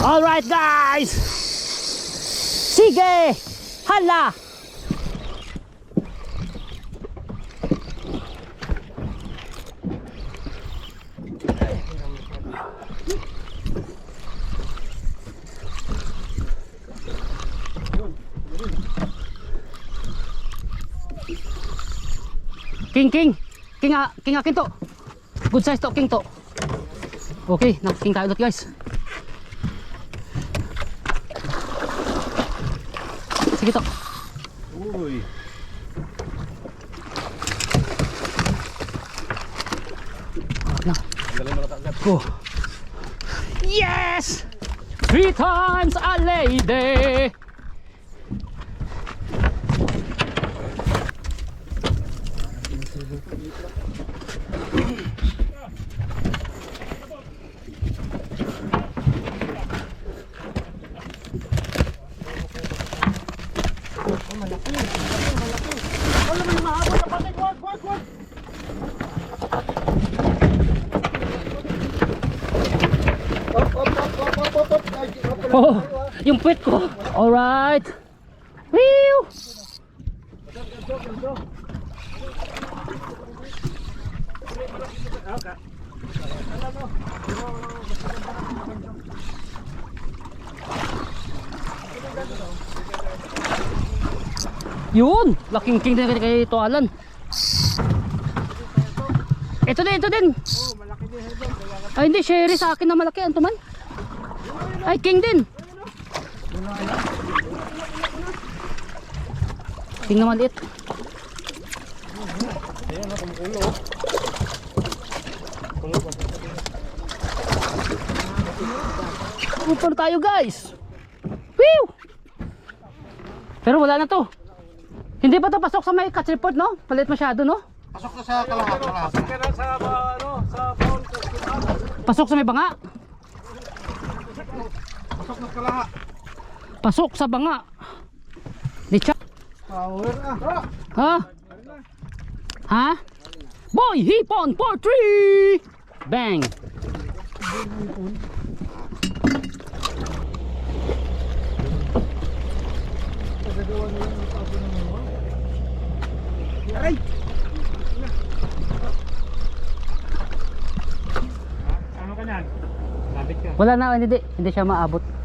All right, guys. Sige. Hala. King, king. King, ah, king akin to. Good size to, king to. Okay, nag-king tayo ulit guys. Sige to. Uy. Agad. Go. Yes! Three times a lady. Oh, yung puwet ko. Alright. Whew! Yun! Laking king din kay Tualan. Ito din, ito din. Ay hindi, sherry sa akin na malaki. Anto man? Ay, king din. King na maliit. Upar tayo guys. Whew! Pero wala na to. Hindi pa to pasok sa may catch report no? Palit masyado no? Pasok na sa kalahat. kalahat. Kaya sa ano, sa ko. Pasok sa may banga. Pasok na kalahat. Pasok sa banga. Di cha- Power ah. Ha? Ha? Boy, hipon for three! Bang! Ano ka niyan? Wala na, hindi, hindi siya maabot.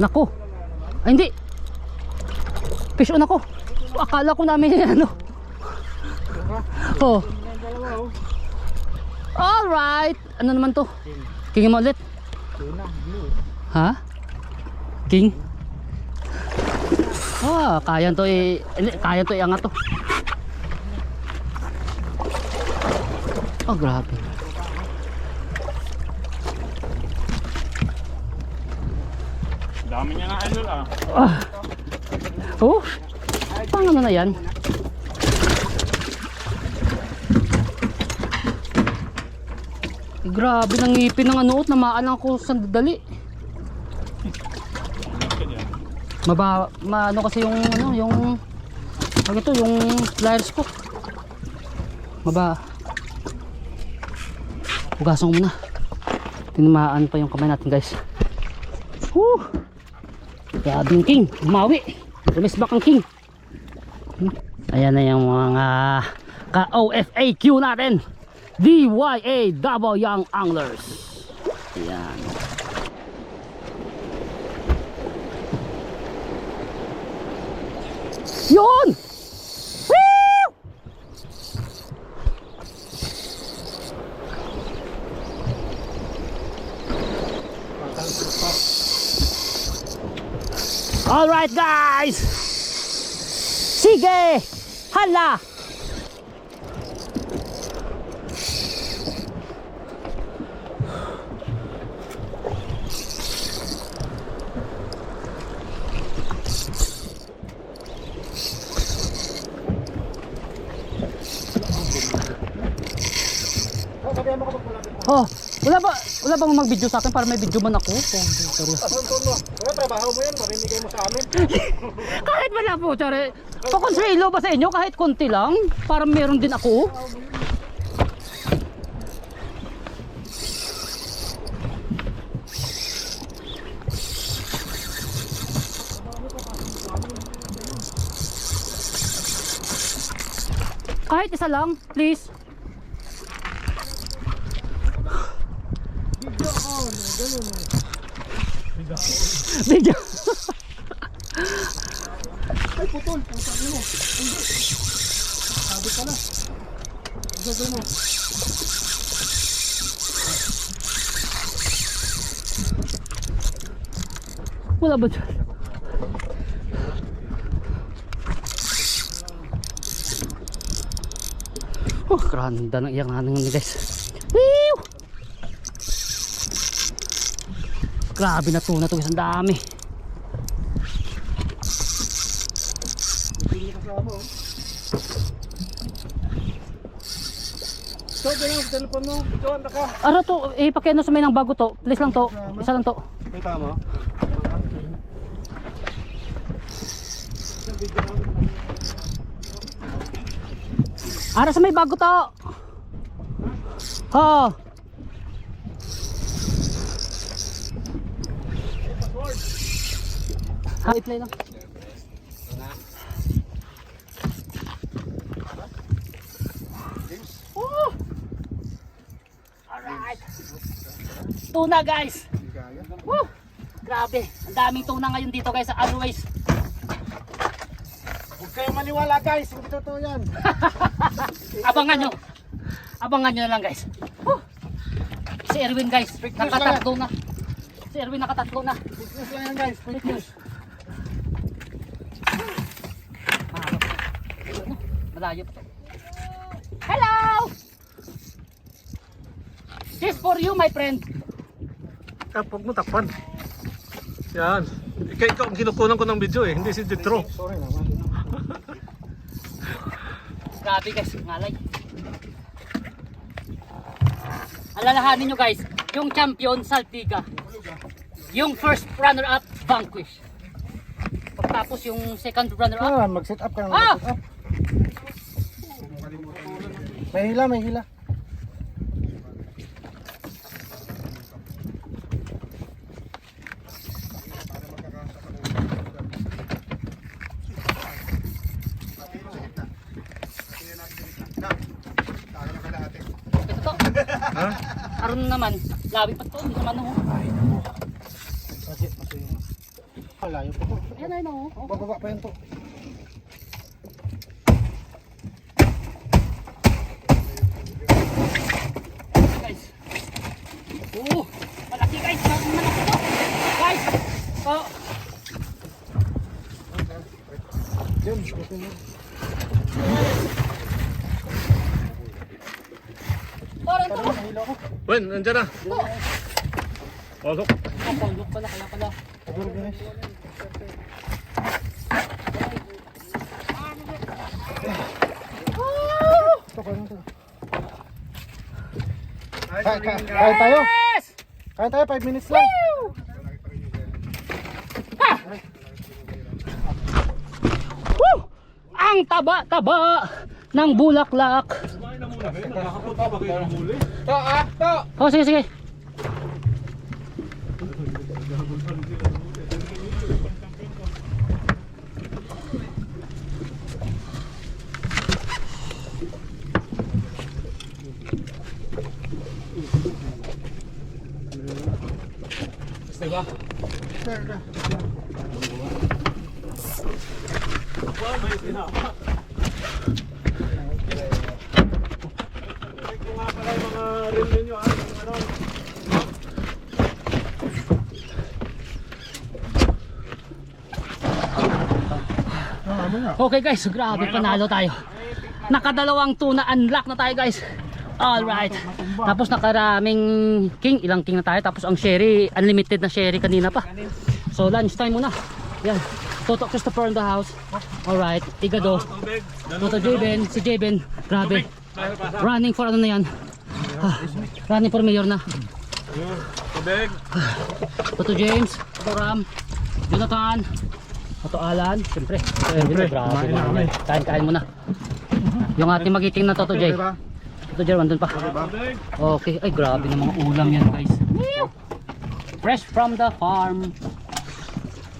Nako. Ay, hindi. Fish on ako. Akala ko namin ano. Oh. Alright. Ano naman to? King mo ulit. Ha? King? Ah, kaya to i kaya to iangat to. Oh, grabe. Dami niya na idol ah. Ah. Oh, pang ano na yan? Grabe ng ngipin ng ano, namaan ako sa dali. Maba, ma, ano kasi yung ano, yung ano ito, yung pliers ko. Maba. Hugasan ko muna. Tinamaan pa yung kamay natin, guys. Woo! Grabe king, umawi. Lumis back ang king. Ayan na yung mga ka-OFAQ natin. DYA Double Young Anglers. Ayan. Yun! Woo! Alright guys! Sige! Hala! Oh, Wala ba, wala bang mag-video sa akin para may video man ako? Seryoso. Asan to no? Kaya trabaho mo yan, marinigay mo sa amin. Kahit wala po, tsare. Pakonsuelo ba sa inyo kahit konti lang? Para meron din ako. Kahit isa lang, please. Video. Ay putol, putol mo. Sabi pala. Sabi mo. Wala ba dyan? Oh, ganda ng iyak nga ni guys. Whew! Grabe na tuna to guys, ang dami. Oh. So, dala ang telepon mo. Ito, naka. Ano to? Eh, pakiano sa may ng bago to. Please lang to. Isa lang to. Kita mo? Ara sa may bago to. Ha. I-play lang. Oh! Alright. Tuna guys. Woo! Grabe. Ang daming tuna ngayon dito guys sa Always. Huwag kayong maniwala guys, hindi totoo yan. Abangan nyo. Abangan nyo na lang guys. Woo! Si Erwin guys. Nakatatlo na. Si Erwin nakatatlo na. Fitness lang yan guys, fitness. Mahalo. Ano? Malayo pa to. Hello! This for you my friend. Kapag mo takpan. Yan. Ikaw, ikaw ang kinukunan ko ng video eh, hindi si Jetro. Sorry naman. Grabe guys, ngalay. Alalahanin nyo guys, yung champion Saltiga. Yung first runner-up, Vanquish. Pagtapos yung second runner-up, Ah, mag-set up ka na. Ah! mag-set up. May hila, may hila. ito to. Ha? Aron naman, labi pa to, hindi naman oh. Kasi, kasi. Malayo pa to. Ayan ayun oh. oh. Bababa pa yan to. Oh, malaki guys, malaki to. Guys, oh, Diyan, okay na. parang to. Wen, nandiyan na. Pasok. Ang panglok pala, kaya pala. Siguro guys. Kaya tayo. Kaya tayo, 5 minutes lang. Woo! Ang taba-taba ng bulaklak. To, ah, to. Oh, sige, sige. Reel ninyo ah, yung ano. Okay guys, grabe panalo tayo. Nakadalawang tuna unlock na tayo guys. Alright. Tapos nakaraming king, ilang king na tayo. Tapos ang sherry, unlimited na sherry kanina pa. So lunch time muna. Yan. Toto Christopher in the house. Alright. Igado. Tubig. Toto Jaben. Si Jaben. Grabe. Running for ano na yan. Running for mayor na. Tubig. Toto James, Toto Ram, Jonathan, Toto Alan, siyempre. Siyempre, grabe. Kain-kain muna. Yung ating magiting na Toto Jay. Toto Jay, andun pa. Okay, ay grabe ng mga ulam yan guys. Fresh from the farm.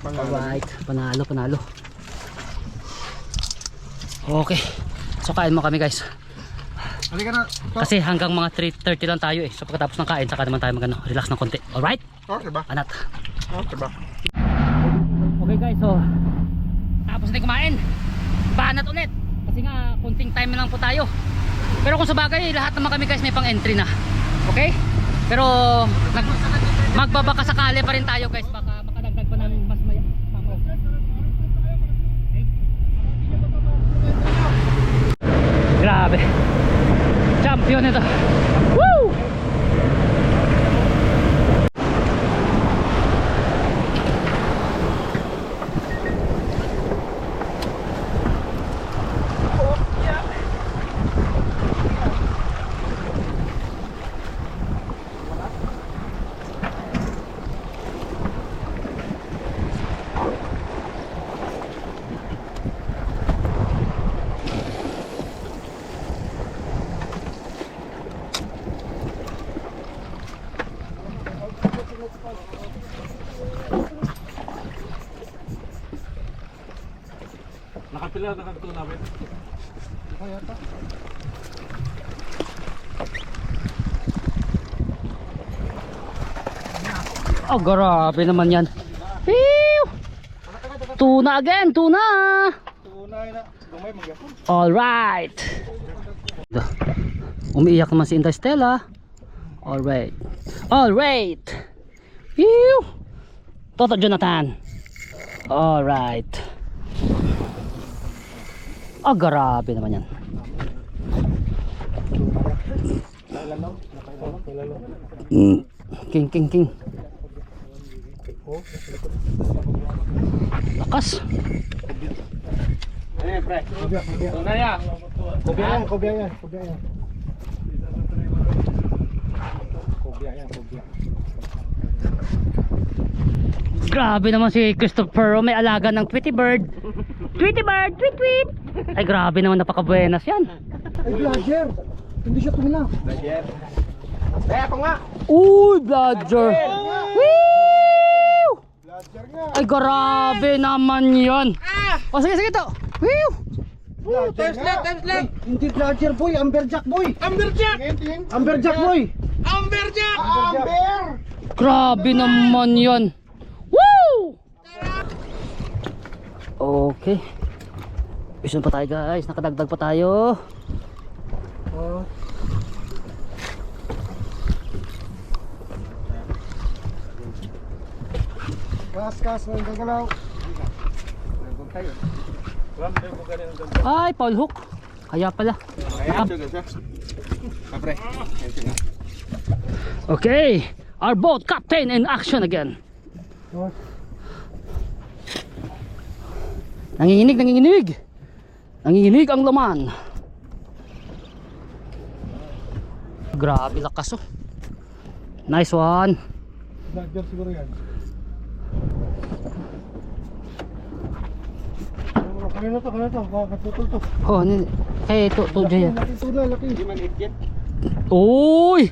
Alright, panalo, panalo. Okay, so kain mo kami guys. Na. Kasi hanggang mga 3.30 lang tayo eh. So pagkatapos ng kain, saka naman tayo magano, relax ng konti. Alright? Okay ba? Anat. Okay ba? Okay guys, so tapos natin kumain. Banat ulit. Kasi nga konting time lang po tayo. Pero kung sa bagay, lahat naman kami guys may pang entry na. Okay? Pero nag, magbabaka sakali pa rin tayo guys. Baka makadagdag pa namin mas may mamaw. Okay? Grabe. Champion ito. Woo! Nakapila na kanto namin. Oh, grabe naman yan. Pew! Tuna again, tuna! Tunay na. Dumay magyapon. Alright. Umiiyak naman si Inday Stella. Alright. Alright. Pew! Toto Jonathan. Alright. Oh, grabe naman yan. Mm. King, king, king. Lakas. Eh, pre. Kubya, kubya. Tunay ah. Kubya yan, kubya yan. Kubya yan. Kubya yan, kubya. Grabe naman si Christopher may alaga ng Tweety Bird. Tweety Bird, tweet tweet. Ay grabe naman napakabuenas yan. Ay, vlogger! Hindi siya tuna. Eh, ako nga. Uy, Bludger. Woo! Vlogger nga. Ay grabe naman yan. O sige, sige to. Woo! Vlogger nga. Ay, Hindi vlogger boy, amberjack boy. Amberjack! Amberjack boy. Amberjack! Amber! Grabe naman yan. Woo! Okay. Vision pa tayo guys. Nakadagdag pa tayo. Oh. Kas, kas, may gagalaw. Ay, Paul Hook. Kaya pala. Okay. Our boat captain in action again. Nanginginig, nanginginig. Nanginginig ang laman. Grabe lakas oh. Nice one. Vlogger siguro yan. Oh, Kanina to, kanina to. Baka katutol to. Oh, ni kay to to Jaya. Laki tuna, laki. Hindi man Uy!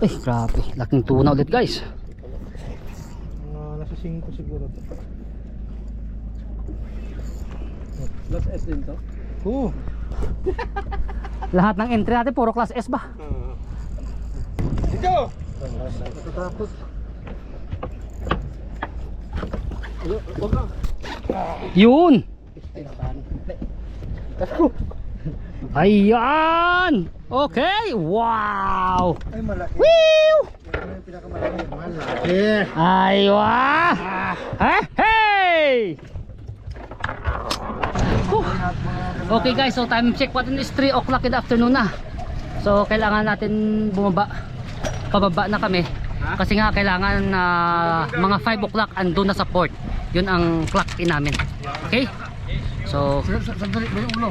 Ay, grabe. Laking tuna ulit, guys. nasa 5 siguro to. Plus S din to. Oo. Lahat ng entry natin puro class S ba? Ito! Natatakot. Yun! Ayan! Okay! Wow! Ay, malaki. Woo! Yung pinakamalaki. Malaki. Aywa! Hey! Hey! Whew. Okay guys, so time check natin is 3 o'clock in the afternoon na. So kailangan natin bumaba. Pababa na kami. Kasi nga kailangan na mga 5 o'clock andun na sa port. Yun ang clock in namin. Okay? So, Sandali yung ulo?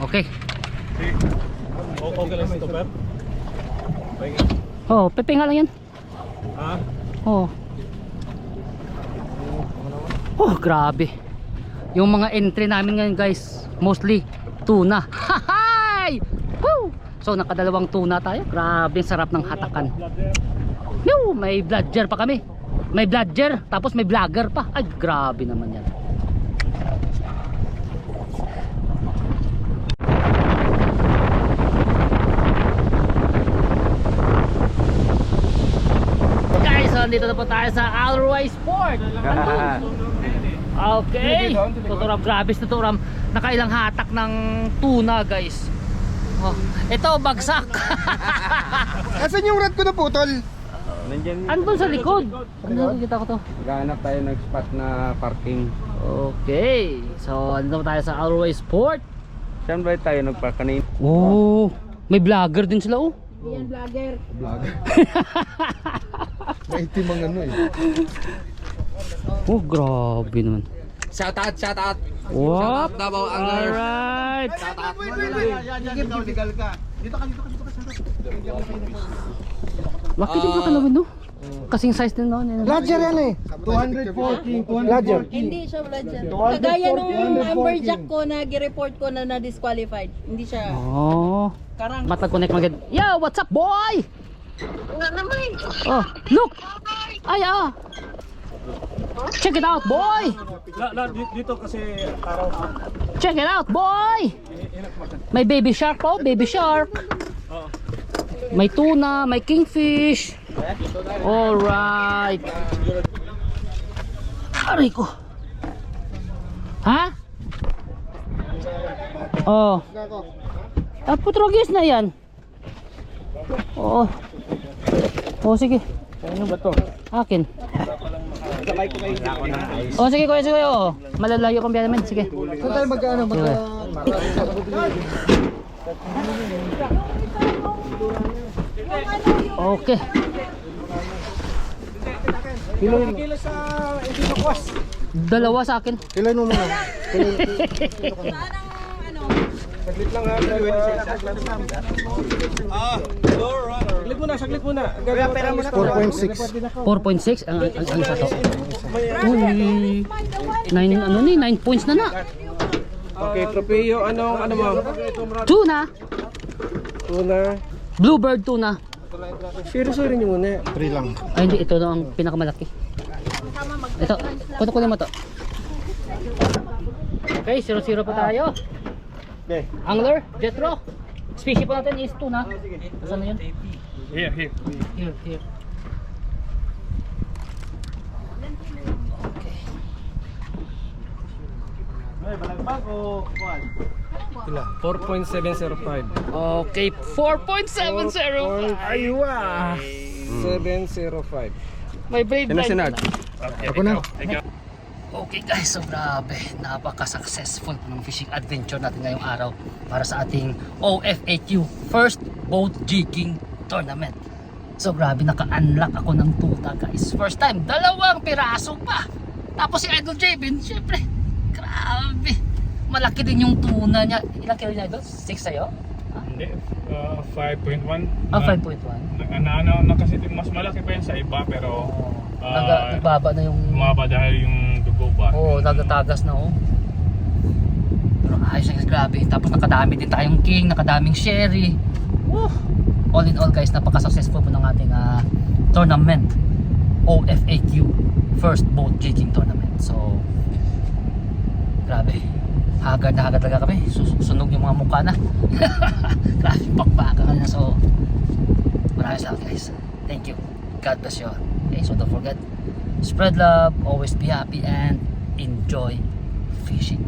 okay. O- Okay lang ito, Pep? Oh, pepe nga lang yan. Ha? Oh. Oh, grabe. Yung mga entry namin ngayon guys, mostly tuna. Hahay! Woo! So nakadalawang tuna tayo. Grabe, sarap ng hatakan. Yoo, may vlogger pa kami. May vlogger, tapos may vlogger pa. Ay, grabe naman yan. Guys, so dito na po tayo sa Alroy Sport. Andun. Okay. Tuturam, grabe sa tuturam. Nakailang hatak ng tuna, guys. Oh, ito, bagsak. Asan yung rat ko na putol? Nandiyan, Andun sa likod. Ano nakikita ko to? gahanap tayo ng spot na parking. Okay. So, andun tayo sa Alroy Sport. Saan ba tayo nagpark kanina? Oh, may vlogger din sila oh. Vlog. Maitim ang ano eh. Oh, grabe naman. Shout out, shout out. What? Davao Alright. Wait, wait, wait. Legal ka. Dito ka, dito ka, dito ka. Bakit hindi ka kalawin no? Kasing size din no? Ladger yan eh. 240, 240. Ladger. Hindi siya wala dyan. Kagaya nung amberjack ko na gi-report ko na na-disqualified. Hindi siya Oh. karang. Matag-connect magad. Yo, what's up, boy? Oh, look. Ay, ah. Check it out, boy. La, la, di- dito kasi araw. Check it out, boy. May baby shark po, baby shark. May tuna, may kingfish. Alright. Aray ko. Ha? Oh. Ah, putrogis na yan. Oo. Oh, sige. Ano ba to? Akin. Oh, sige kuya, sige kuya. Oh. Malalayo kong biyahe namin. Sige. Saan tayo mag-ano? Mag Sige. Okay. Dalawa sa akin. Kilay mo muna. Saglit muna, saglit muna. 4.6. 4.6 ang ang ang isa to. Uy. 9 ano ni 9 points na na. Okay, tropeo, anong, ano mo? Tuna. Tuna. Bluebird tuna. Seryoso rin yung muna. 3 lang. Ay hindi ito na ang pinakamalaki. Ito, kuno kunin mo to. Okay, 0-0 pa tayo. Okay. Angler, Jetro. Species po natin is tuna. Saan na yun? Here, here. Here, here. 4.705. Okay, 4.705. Aywa! 705. May brave Sino line. sinag? Ako na. Okay guys, so grabe, napaka-successful ng fishing adventure natin ngayong araw para sa ating OFAQ First Boat Jigging Tournament. So grabe, naka-unlock ako ng tuta guys. First time, dalawang piraso pa. Tapos si Idol Jabin, syempre, grabe. Malaki din yung tuna niya. Ilang kilo niya Idol? 6 sa'yo? Hindi, uh, 5.1. Ah, Na- 5.1. Na, na, ano, na, kasi mas malaki pa yan sa iba pero ah, Naga, nagbaba na yung... umaba dahil yung dugo ba. Oo, oh, nagatagas na oh. Pero ayos na grabe. Tapos nakadami din tayong king, nakadaming sherry. Woo! All in all guys, napaka-successful po ng ating ah, tournament. OFAQ First Boat Jigging Tournament. So, grabe. Hagad na hagad talaga kami. Sus- Sunog yung mga mukha na. grabe, pakbaka ka. So, maraming salamat guys. Thank you. God bless you. Okay, so don't forget, spread love, always be happy, and enjoy fishing.